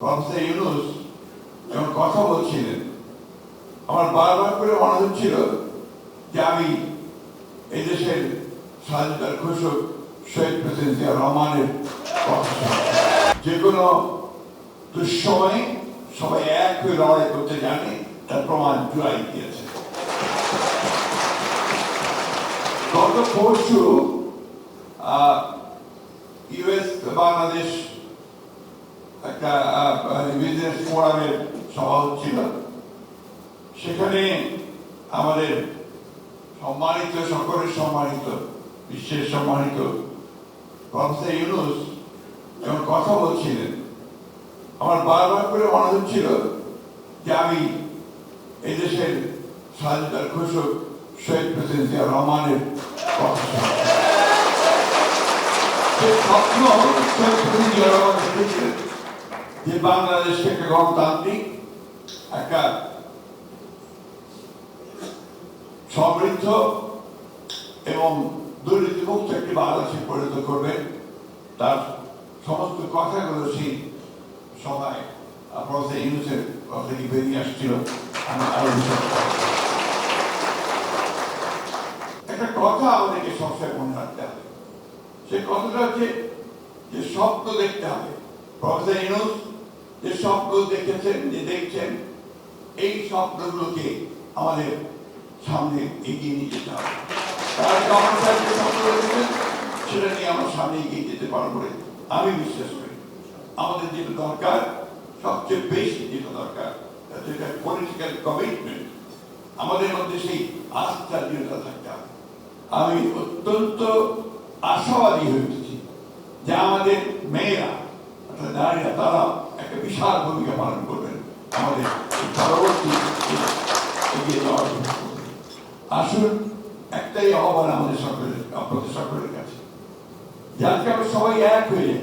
Professor Yunus যখন কথা বলছিলেন, আমার বারবার করে মনে হচ্ছিল যে আমি এই দেশের স্বাধীনতার ঘোষক শহীদ প্রেসিডেন্ট জিয়া রহমানের যে কোনো দুঃসময়ে সবাই এক হয়ে লড়াই করতে জানে, তার প্রমাণ জুলাই দিয়েছে। গত পরশু ইউএস বাংলাদেশ একটা বিজনেস ফোরামের সভা হচ্ছিল। সেখানে আমাদের সম্মানিত, সকলের সম্মানিত, বিশ্বের সম্মানিত প্রফেসর ইউনুস যখন কথা বলছিলেন, আমার বারবার করে মনে হচ্ছিল যে আমি এই দেশের স্বাধীনতার ঘোষক শহীদ প্রেসিডেন্ট জিয়া রহমানের কথা স্বপ্ন শহীদ প্রেসিডেন্ট জিয়া রহমান যে বাংলাদেশকে একটা গণতান্ত্রিক একটা সমৃদ্ধ এবং দুর্নীতিমুক্ত একটি বাংলাদেশে পরিণত করবে, তার সমস্ত কথাগুলো সেই সভায় প্রফেসর ইউনুসের কথা থেকে বেরিয়ে আসছিল একটা কথা আমাদেরকে সবসময় মনে রাখতে হবে। সেই কথাটা হচ্ছে যে স্বপ্ন দেখতে হবে। প্রফেসর ইউনুস যে স্বপ্ন দেখেছেন, যে দেখছেন, এই স্বপ্নগুলোকে আমাদের সামনে এগিয়ে নিয়ে যেতে হবে। সেটা নিয়ে আমরা সামনে এগিয়ে যেতে পারব বলে আমি বিশ্বাস করি। আমাদের যেটা দরকার, সবচেয়ে বেশি যেটা দরকার যেটা পলিটিক্যাল কমিটমেন্ট আমাদের মধ্যে সেই আস্থা, দৃঢ়তা থাকতে হবে। আমি অত্যন্ত আশাবাদী হয়ে উঠেছি যে আমাদের মেয়েরা নারীরা তারা একটা বিশাল ভূমিকা পালন করবেন আমাদের পরবর্তী এগিয়ে যাওয়ার। আসুন, একটাই আহ্বান আমাদের সকলের আপনাদের সকলের কাছে যাতে আমরা সবাই এক হয়ে যাই।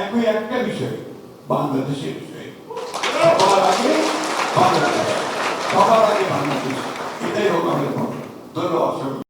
এক হয়ে একটা বিষয়, বাংলাদেশের বিষয় সবার আগে বাংলাদেশ সবার আগে বাংলাদেশ এটাই হোক আমাদের ধন্যবাদ।